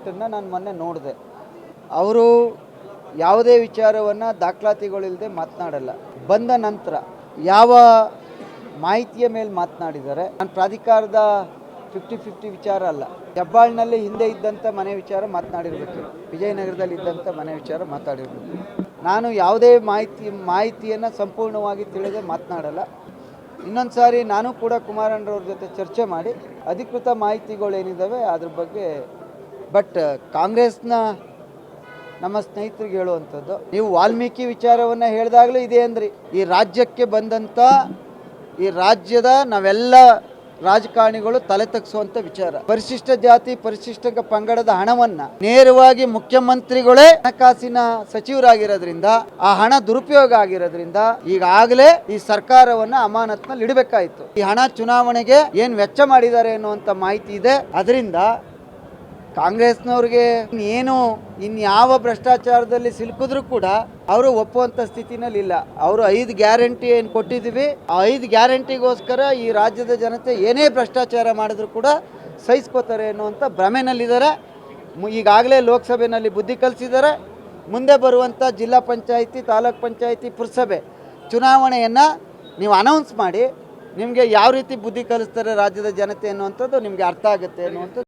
ಸ್ಟೇಟ್ಮೆಂಟನ್ನು ನಾನು ಮೊನ್ನೆ ನೋಡಿದೆ. ಅವರು ಯಾವುದೇ ವಿಚಾರವನ್ನು ದಾಖಲಾತಿಗಳಿಲ್ಲದೆ ಮಾತನಾಡಲ್ಲ. ಬಂದ ನಂತರ ಯಾವ ಮಾಹಿತಿಯ ಮೇಲೆ ಮಾತನಾಡಿದ್ದಾರೆ, ನಾನು ಪ್ರಾಧಿಕಾರದ ಫಿಫ್ಟಿ ಫಿಫ್ಟಿ ವಿಚಾರ ಅಲ್ಲ. ಹೆಬ್ಬಾಳ್ನಲ್ಲಿ ಹಿಂದೆ ಇದ್ದಂಥ ಮನೆ ವಿಚಾರ ಮಾತನಾಡಿರ್ಬೇಕು. ವಿಜಯನಗರದಲ್ಲಿ ಇದ್ದಂಥ ಮನೆ ವಿಚಾರ ಮಾತಾಡಿರ್ಬೇಕು ನಾನು ಯಾವುದೇ ಮಾಹಿತಿ, ಮಾಹಿತಿಯನ್ನು ಸಂಪೂರ್ಣವಾಗಿ ತಿಳಿದೇ ಮಾತನಾಡಲ್ಲ. ಇನ್ನೊಂದು ಸಾರಿ ನಾನು ಕೂಡ ಕುಮಾರಣ್ಣವ್ರ ಜೊತೆ ಚರ್ಚೆ ಮಾಡಿ, ಅಧಿಕೃತ ಮಾಹಿತಿಗಳೇನಿದ್ದಾವೆ ಅದ್ರ ಬಗ್ಗೆ ಬಟ್ ಕಾಂಗ್ರೆಸ್ನ ನಮ್ಮ ಸ್ನೇಹಿತರಿಗೆ ಹೇಳುವಂಥದ್ದು, ನೀವು ವಾಲ್ಮೀಕಿ ವಿಚಾರವನ್ನು ಹೇಳಿದಾಗಲೂ ಇದೆ ಅಂದ್ರಿ. ಈ ರಾಜ್ಯಕ್ಕೆ ಬಂದಂಥ ಈ ರಾಜ್ಯದ ನಾವೆಲ್ಲ ರಾಜಕಾರಣಿಗಳು ತಲೆ ತಗ್ಸುವಂಥ ವಿಚಾರ. ಪರಿಶಿಷ್ಟ ಜಾತಿ, ಪರಿಶಿಷ್ಟ ಪಂಗಡದ ಹಣವನ್ನ ನೇರವಾಗಿ ಮುಖ್ಯಮಂತ್ರಿಗಳೇ ಹಣಕಾಸಿನ ಸಚಿವರಾಗಿರೋದ್ರಿಂದ, ಆ ಹಣ ದುರುಪಯೋಗ ಆಗಿರೋದ್ರಿಂದ ಈಗಾಗಲೇ ಈ ಸರ್ಕಾರವನ್ನ ಅಮಾನತ್ನಲ್ಲಿ ಇಡಬೇಕಾಯಿತು ಈ ಹಣ ಚುನಾವಣೆಗೆ ಏನ್ ವೆಚ್ಚ ಮಾಡಿದ್ದಾರೆ ಅನ್ನುವಂಥ ಮಾಹಿತಿ ಇದೆ. ಅದರಿಂದ ಕಾಂಗ್ರೆಸ್ನವ್ರಿಗೆ ಏನು ಇನ್ಯಾವ ಭ್ರಷ್ಟಾಚಾರದಲ್ಲಿ ಸಿಲುಕಿದ್ರು ಕೂಡ ಅವರು ಒಪ್ಪುವಂಥ ಸ್ಥಿತಿನಲ್ಲಿ ಇಲ್ಲ. ಅವರು ಐದು ಗ್ಯಾರಂಟಿ ಏನು ಕೊಟ್ಟಿದ್ದೀವಿ, ಆ ಐದು ಗ್ಯಾರಂಟಿಗೋಸ್ಕರ ಈ ರಾಜ್ಯದ ಜನತೆ ಏನೇ ಭ್ರಷ್ಟಾಚಾರ ಮಾಡಿದ್ರು ಕೂಡ ಸಹಿಸ್ಕೋತಾರೆ ಅನ್ನುವಂಥ ಭ್ರಮೆನಲ್ಲಿದ್ದಾರೆ. ಈಗಾಗಲೇ ಲೋಕಸಭೆಯಲ್ಲಿ ಬುದ್ಧಿ ಕಲಿಸಿದ್ದಾರೆ. ಮುಂದೆ ಬರುವಂಥ ಜಿಲ್ಲಾ ಪಂಚಾಯಿತಿ, ತಾಲೂಕ್ ಪಂಚಾಯಿತಿ, ಪುರಸಭೆ ಚುನಾವಣೆಯನ್ನು ನೀವು ಅನೌನ್ಸ್ ಮಾಡಿ, ನಿಮಗೆ ಯಾವ ರೀತಿ ಬುದ್ಧಿ ಕಲಿಸ್ತಾರೆ ರಾಜ್ಯದ ಜನತೆ ಅನ್ನುವಂಥದ್ದು ನಿಮಗೆ ಅರ್ಥ ಆಗುತ್ತೆ ಅನ್ನುವಂಥದ್ದು